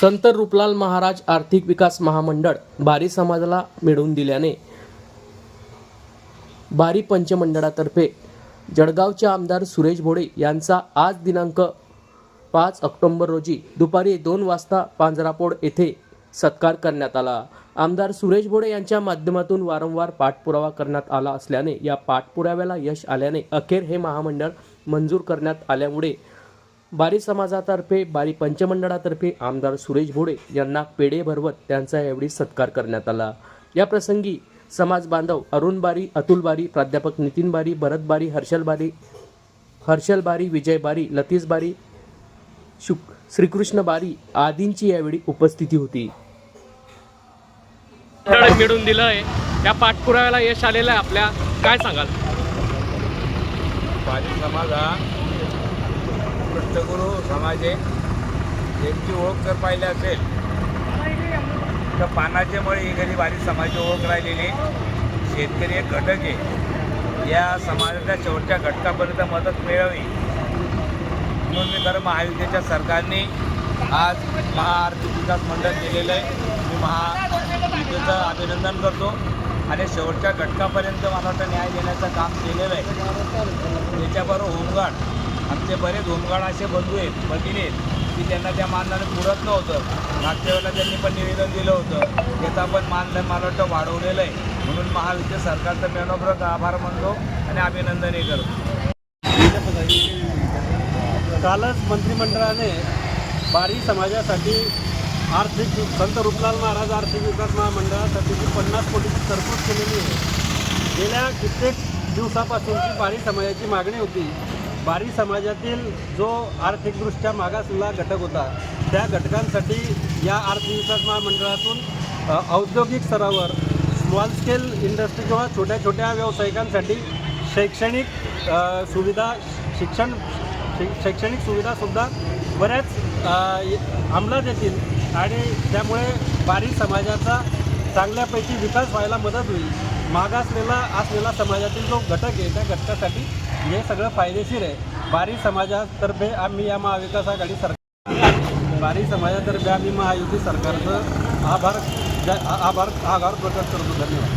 संत रूपलाल महाराज आर्थिक विकास महामंडळ बारी समाजाला मिळवून दिल्याने बारी पंचमंडळातर्फे जळगावचे आमदार सुरेश भोडे यांचा आज दिनांक पाच ऑक्टोंबर रोजी दुपारी दोन वाजता पांजरापोड येथे सत्कार करण्यात आला. आमदार सुरेश भोडे यांच्या माध्यमातून वारंवार पाठपुरावा करण्यात आला असल्याने या पाठपुराव्याला यश आल्याने अखेर हे महामंडळ मंजूर करण्यात आल्यामुळे बारी समाजातर्फे बारी पंचमंडळातर्फे आमदार सुरेश भोडे यांना पेढे भरवत त्यांचा यावेळी सत्कार करण्यात आला. या प्रसंगी समाज बांधव अरुण बारी अतुल बारी प्राध्यापक नितीन बारी भरत बारी हर्षल बारी हर्षल बारी विजय बारी लतीश बारी शुक श्रीकृष्ण बारी आदींची यावेळी उपस्थिती होती. मिळून दिलं आहे त्या पाठपुराव्याला यश आलेलं आहे आपल्या. काय सांगाल? समाज हा पृष्ठगुरु समाज आहे त्यांची ओळख जर पाहिली असेल तर पानाचे मळे ही गरीब बालिक समाजाची ओळख राहिलेली. शेतकरी एक घटक आहे. या समाजाच्या शेवटच्या घटकापर्यंत मदत मिळावी. म्हणून मी खरं महायुतीच्या सरकारने आज महाआर्थिक विकास मंडळ केलेलं आहे. मी महायुतीचं अभिनंदन करतो. आणि शेवटच्या घटकापर्यंत मला वाटतं न्याय देण्याचं काम केलेलं आहे. त्याच्याबरोबर होमगार्ड आमचे बरेच होमगार्ड असे बंधू आहेत भगिनी आहेत की त्यांना त्या मानधनाने पुरत नव्हतं. मागच्या वेळेला त्यांनी पण निवेदन दिलं होतं त्याचा पण मानधन मला वाटतं वाढवलेलं आहे. म्हणून महाविद्य सरकारचं मेनोप्रत आभार मानतो आणि अभिनंदनही करतो. कालच मंत्रिमंडळाने बारी समाजासाठी आर्थिक संत रूपलाल महाराज आर्थिक विकास महामंडळासाठी जी पन्नास कोटीची तरतूद केलेली आहे गेल्या कित्येक दिवसापासूनची बारी समाजाची मागणी होती बारी समाजातील जो आर्थिकदृष्ट्या मागासलेला घटक होता त्या घटकांसाठी या आर्थिक विकास महामंडळातून औद्योगिक स्तरावर स्मॉल स्केल इंडस्ट्री किंवा छोट्या छोट्या व्यावसायिकांसाठी शैक्षणिक सुविधा शिक्षण शैक्षणिक सुविधासुद्धा बऱ्याच अंमलात येतील आणि त्यामुळे बारी समाजाचा चांगल्यापैकी विकास व्हायला मदत होईल. मागासलेला असलेला समाजातील जो घटक आहे त्या घटकासाठी हे सगळं फायदेशीर आहे. बारी समाजातर्फे आम्ही या महाविकास आघाडी सरकार बारी समाजातर्फे आम्ही महायुती सरकारचं आभार आभार आभार प्रकट करतो. धन्यवाद.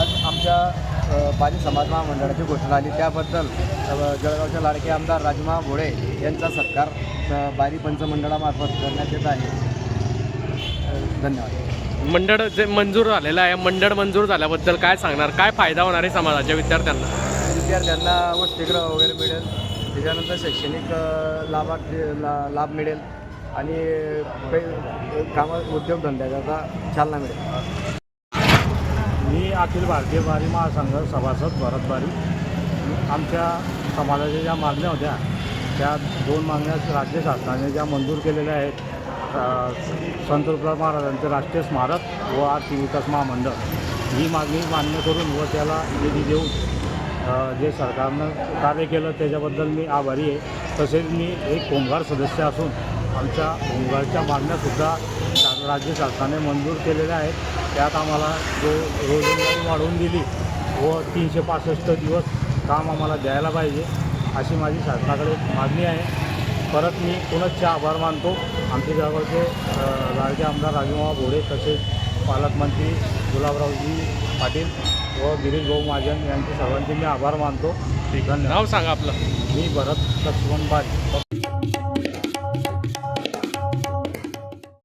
आज आमच्या बारी समाज महामंडळाची घोषणा आली. त्याबद्दल जळगावच्या जळगावचे लाडके आमदार राजमा भोळे यांचा सत्कार बारी पंचमंडळामार्फत करण्यात येत आहे. धन्यवाद. मंडळ जे मंजूर झालेलं आहे मंडळ मंजूर झाल्याबद्दल काय सांगणार? काय फायदा होणार आहे समाजाच्या विद्यार्थ्यांना? विद्यार्थ्यांना वसतिगृह वगैरे मिळेल. त्याच्यानंतर शैक्षणिक लाभार्थ ला लाभ मिळेल. आणि काही कामं उद्योगधंद्याचा चालना मिळेल. मी अखिल भारतीय बारी महासंघ सभासद भरत बारी. आमच्या समाजाच्या ज्या मागण्या होत्या त्या दोन मागण्या राज्य शासनाने ज्या मंजूर केलेल्या आहेत संत रुपलाल महाराजांचे राष्ट्रीय स्मारक व आर्थिक विकास महामंडळ. ही मागणी मान्य करून व त्याला निधी देऊन जे सरकारनं कार्य केलं त्याच्याबद्दल मी आभारी आहे. तसेच मी एक होमगार्ड सदस्य असून आमच्या होमगार्डच्या मागण्यासुद्धा राज्य शासनाने मंजूर केलेल्या आहेत. त्यात आम्हाला जो रोजंदारी वाढवून दिली व तीनशे पासष्ट दिवस काम आम्हाला द्यायला पाहिजे अशी माझी शासनाकडे मागणी आहे. परत मी पुनश्च आभार मानतो. आमचे जळगावचे अ, लाडके आमदार राजूमावा भोडे तसेच पालकमंत्री गुलाबरावजी पाटील व गिरीश भाऊ महाजन यांचे सर्वांचे मी आभार मानतो. नाव सांगा आपलं. मी भरत लक्ष्मण बारी.